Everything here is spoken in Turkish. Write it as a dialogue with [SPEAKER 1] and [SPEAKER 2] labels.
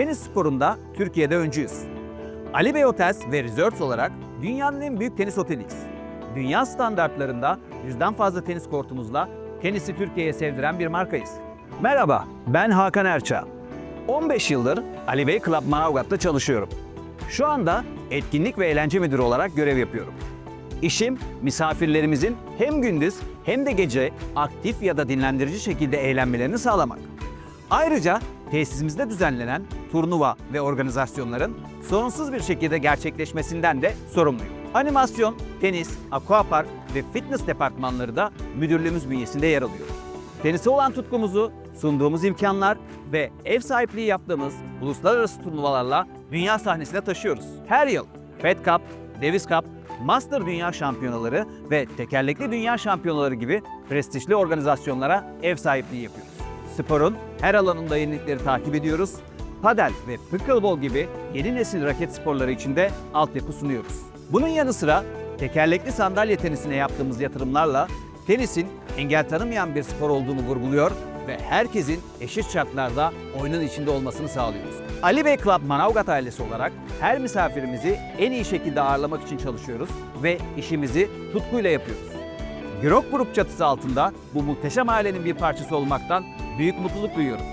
[SPEAKER 1] Tenis sporunda Türkiye'de öncüyüz. Ali Bey Hotels ve Resorts olarak dünyanın en büyük tenis oteliyiz. Dünya standartlarında yüzden fazla tenis kortumuzla tenisi Türkiye'ye sevdiren bir markayız. Merhaba, ben Hakan Erçağ. 15 yıldır Ali Bey Club Manavgat'ta çalışıyorum. Şu anda etkinlik ve eğlence müdürü olarak görev yapıyorum. İşim misafirlerimizin hem gündüz hem de gece aktif ya da dinlendirici şekilde eğlenmelerini sağlamak. Ayrıca tesisimizde düzenlenen turnuva ve organizasyonların sorunsuz bir şekilde gerçekleşmesinden de sorumluyum. Animasyon, tenis, aquapark ve fitness departmanları da müdürlüğümüz bünyesinde yer alıyor. Tenise olan tutkumuzu, sunduğumuz imkanlar ve ev sahipliği yaptığımız uluslararası turnuvalarla dünya sahnesine taşıyoruz. Her yıl Fed Cup, Davis Cup, Master Dünya Şampiyonaları ve Tekerlekli Dünya Şampiyonaları gibi prestijli organizasyonlara ev sahipliği yapıyoruz. Sporun her alanında yenilikleri takip ediyoruz. Padel ve pickleball gibi yeni nesil raket sporları için de altyapı sunuyoruz. Bunun yanı sıra tekerlekli sandalye tenisine yaptığımız yatırımlarla tenisin engel tanımayan bir spor olduğunu vurguluyor ve herkesin eşit şartlarda oyunun içinde olmasını sağlıyoruz. Ali Bey Club Manavgat ailesi olarak her misafirimizi en iyi şekilde ağırlamak için çalışıyoruz ve işimizi tutkuyla yapıyoruz. Gürok Grup çatısı altında bu muhteşem ailenin bir parçası olmaktan büyük mutluluk duyuyorum.